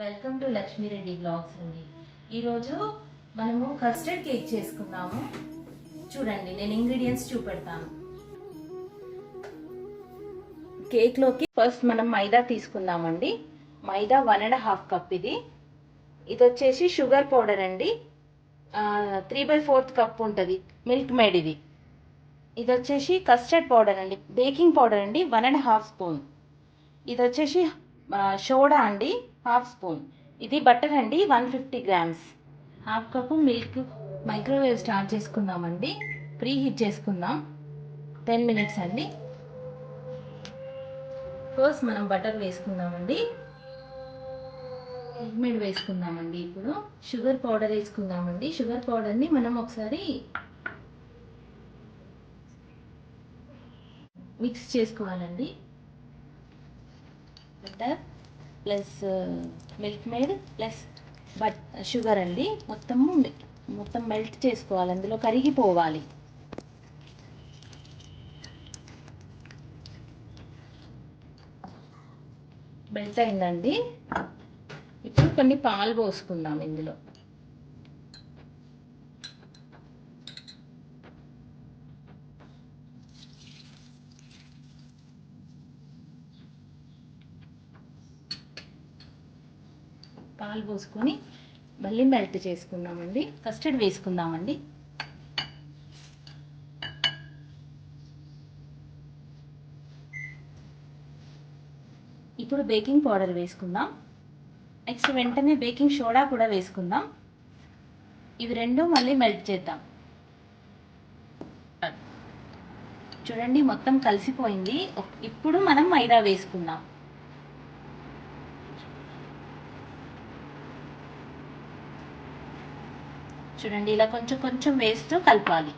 Welcome to Lakshmi Reddy blogs అండి. ఈరోజు మనము కస్టర్డ్ కేక్ చేసుకుందాము. చూడండి నేను ఇంగ్రీడియంట్స్ చూపెడతాను. కేక్లోకి ఫస్ట్ మనం మైదా తీసుకుందామండి. Maida one and half cup ఇది. ఇది వచ్చేసి షుగర్ పౌడర్ అండి. త్రీ బై ఫోర్త్ కప్ ఉంటుంది మిల్క్ మేడ్ ఇది. ఇది వచ్చేసి కస్టర్డ్ పౌడర్ అండి బేకింగ్ పౌడర్ అండి వన్ అండ్ హాఫ్ స్పూన్. ఇది వచ్చేసి సోడా అండి. Half spoon. ఇది బటర్ అండి one fifty grams. Half cup milk microwave start చేసుకుందామండి. ప్రీ హీట్ చేసుకుందాం. టెన్ మినిట్స్ అండి. ఫస్ట్ మనం బటర్ వేసుకుందామండి. మిల్క్ వేసుకుందామండి ఇప్పుడు. షుగర్ పౌడర్ వేసుకుందామండి. షుగర్ పౌడర్ని మనం ఒకసారి మిక్స్ చేసుకోవాలండి. Butter. Plus Milkmaid plus but sugar అండి. మొత్తం మొత్తం మెల్ట్ చేసుకోవాలి. అందులో కరిగిపోవాలి. మెల్ట్ అయిందండి. ఇప్పుడు కొన్ని పాలు పోసుకుందాం ఇందులో. పాలు పోసుకొని మళ్ళీ మెల్ట్ చేసుకుందామండి. కస్టర్డ్ వేసుకుందామండి. ఇప్పుడు బేకింగ్ పౌడర్ వేసుకుందాం. నెక్స్ట్ వెంటనే బేకింగ్ సోడా కూడా వేసుకుందాం. ఇవి రెండు మళ్ళీ మెల్ట్ చేద్దాం. చూడండి మొత్తం కలిసిపోయింది. ఇప్పుడు మనం మైదా వేసుకుందాం. చూడండి ఇలా కొంచెం కొంచెం వేస్తూ కలపాలి.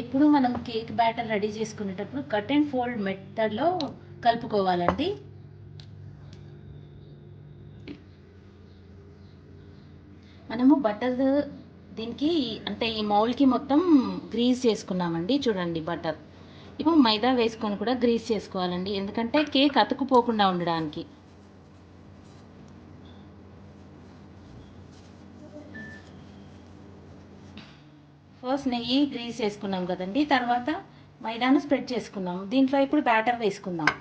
ఇప్పుడు మనం కేక్ బ్యాటర్ రెడీ చేసుకునేటప్పుడు కట్ అండ్ ఫోల్డ్ మెథడ్లో కలుపుకోవాలండి. మనము బటర్ దీనికి అంటే ఈ మౌల్కి మొత్తం గ్రీస్ చేసుకున్నామండి. చూడండి బటర్. ఇప్పుడు మైదా వేసుకొని కూడా గ్రీస్ చేసుకోవాలండి. ఎందుకంటే కేక్ అతుకుపోకుండా ఉండడానికి. ఫస్ట్ నెయ్యి గ్రీస్ చేసుకున్నాం కదండి. తర్వాత మైదాను స్ప్రెడ్ చేసుకున్నాం. దీంట్లో ఇప్పుడు బ్యాటర్ వేసుకుందాం.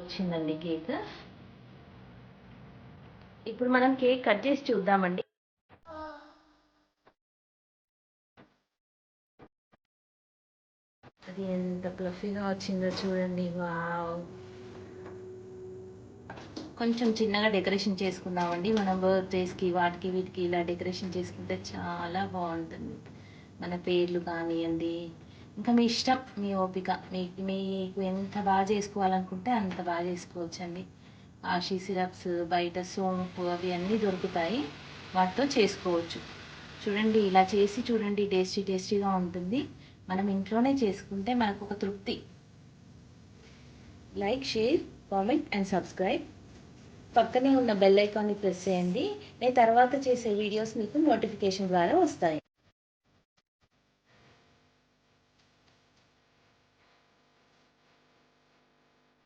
వచ్చిందండి కేక్ ఇప్పుడు మనం కేక్ కట్ చేసి చూద్దామండి. అది ఎంత ఫ్లఫీగా వచ్చిందో చూడండి వావ్. కొంచెం చిన్నగా డెకరేషన్ చేసుకుందామండి. మనం బర్త్డేస్కి వాటికి వీటికి ఇలా డెకరేషన్ చేసుకుంటే చాలా బాగుంటుంది. మన పేర్లు కానివ్వండి ఇంకా మీ ఇష్టం మీ ఓపిక మీకు మీకు ఎంత బాగా చేసుకోవాలనుకుంటే అంత బాగా చేసుకోవచ్చండి. ఆషీ సిరప్స్ బయట సోంపు అవి అన్నీ దొరుకుతాయి. వాటితో చేసుకోవచ్చు. చూడండి ఇలా చేసి చూడండి టేస్టీ టేస్టీగా ఉంటుంది. మనం ఇంట్లోనే చేసుకుంటే మనకు ఒక తృప్తి. Like share comment and subscribe. పక్కనే ఉన్న బెల్ ఐకాన్ని ప్రెస్ చేయండి. నేను తర్వాత చేసే వీడియోస్ మీకు నోటిఫికేషన్ ద్వారా వస్తాయి.